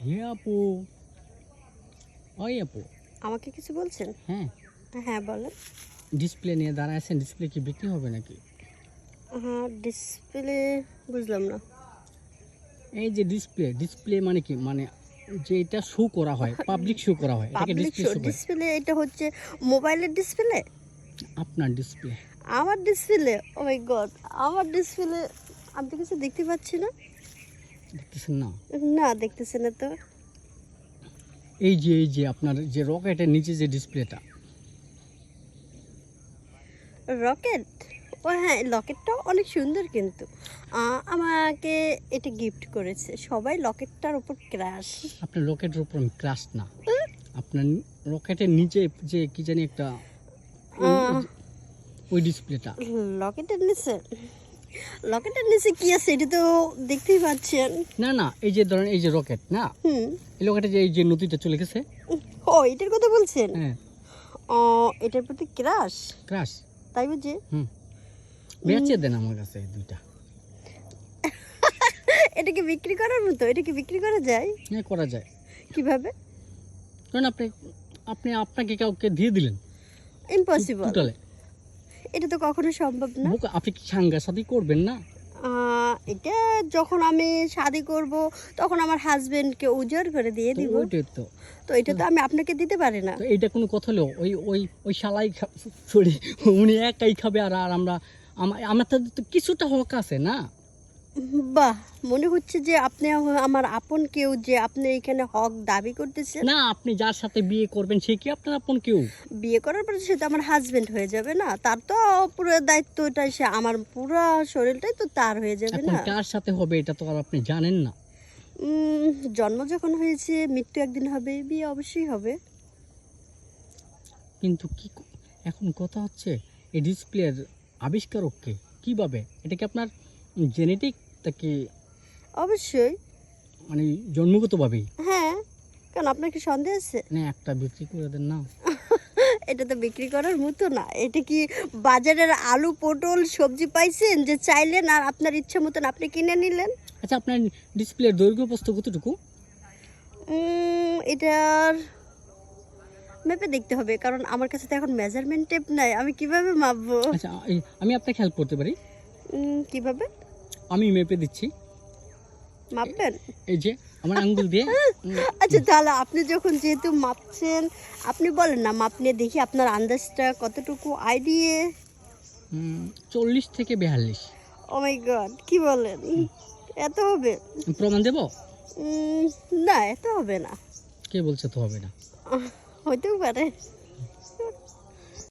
হে আপু। ওই আপু। আমাকে কিছু বলছেন? হ্যাঁ। হ্যাঁ বলেন। ডিসপ্লে নিয়ে দাঁড়ায় আছেন ডিসপ্লে কি বিক্রি হবে নাকি? হ্যাঁ ডিসপ্লে বুঝলাম না। এই যে ডিসপ্লে ডিসপ্লে মানে কি? মানে যে এটা শো করা হয় পাবলিক শো করা হয় এটাকে ডিসপ্লে শো ডিসপ্লে এটা হচ্ছে মোবাইলের ডিসপ্লে আপনার ডিসপ্লে আমার ডিসপ্লে ও মাই গড আমার ডিসপ্লে আমি তো কিছু দেখতে পাচ্ছি না। দেখতেছেন না? না দেখতেছি না তো। এই যে এই যে আপনার যে রকেটের নিচে যে ডিসপ্লেটা। রকেট? ও হ্যাঁ লকেটটাও অনেক সুন্দর কিন্তু। আমাকে এটা গিফট করেছে। সবাই লকেটটার উপর ক্রাশ আপনার রকেটের উপর আমি ক্রাশ না। আপনার রকেটের নিচে যে কি জানি একটা ওই ডিসপ্লেটা। লকেটের নিচে? লকেটের নিচে কি আছে এটা তো দেখতেই পাচ্ছেন। না না এই যে ধরেন এই যে রকেট না? হুম। এই রকেটে যে এই যে নদীটা চলে গেছে? ও এটার কথা বলছেন? হ্যাঁ। ও এটার প্রতি ক্রাশ ক্রাশ তাই বুঝি? হুম। বেচে দেন আমার কাছে এই দুইটা। এটা কি বিক্রি করার মতো? এটা কি বিক্রি করা যায়? হ্যাঁ করা যায়। কীভাবে? কারণ আপনি আপনি আপনাকে কাউকে দিয়ে দিলেন। ইম্পসিবল টোটালে এটা তো কখনো সম্ভব না। আপনি কি সাঙ্গা সাথী করবেন না? এটা যখন আমি শাদি করব তখন আমার হাজবেন্ডকে উজাড় করে দিয়ে দিব। তো। তো এটা তো আমি আপনাকে দিতে পারি না। এটা কোনো কথা হলো? ওই ওই ওই শালাই সরি উনি একাই খাবে আর আর আমরা আমার তো কিছুটা হক আছে না? বাহ মনে হচ্ছে যে আপনি আমার আপন কেউ যে আপনি এখানে হক দাবি করতেছেন। না আপনি যার সাথে বিয়ে করবেন সে কি আপনার আপন কেউ? বিয়ে করার পরে সে তো আমার হাজবেন্ড হয়ে যাবে না তার তো পুরো দায়িত্বটা সে আমার পুরো শরীরটাই তো তার হয়ে যাবে না। কার সাথে হবে এটা তো আর আপনি জানেন না। জন্ম যখন হয়েছে মৃত্যু একদিন হবে বিয়ে অবশ্যই হবে। কিন্তু কি এখন কথা হচ্ছে এই ডিসপ্লের আবিষ্কারককে কীভাবে? এটা কি আপনার জেনেটিক নাকি অবশ্যই। মানে জন্মগতভাবেই। হ্যাঁ কারণ আপনার কি সন্দেহ আছে? না একটা বিক্রি করে দেন না। এটা তো বিক্রি করার মতো না। এটা কি বাজারের আলু পটল সবজি পাইছেন যে চাইলেন আর আপনার ইচ্ছা মতন আপনি কিনে নিলেন? আচ্ছা আপনার ডিসপ্লের দৈর্ঘ্য প্রস্থ কতটুকু? এটার মেপে দেখতে হবে কারণ আমার কাছে তো এখন মেজারমেন্ট টেপ নাই। আমি কীভাবে মাপবো? আচ্ছা আমি আপনাকে হেল্প করতে পারি। কীভাবে? আমি মেপে দিচ্ছি। মাপবেন? এই যে আমার আঙ্গুল দিয়ে। আচ্ছা তাহলে আপনি যখন যেহেতু মাপছেন আপনি বলেন না মাপ নিয়ে দেখি আপনার আন্দাজটা কতটুকু আইডিয়ে? চল্লিশ থেকে বিয়াল্লিশ। ও মাই গড কি বলেন? এত হবে? প্রমাণ দেব? না এত হবে না। কে বলছে তো হবে না? হইতেও পারে।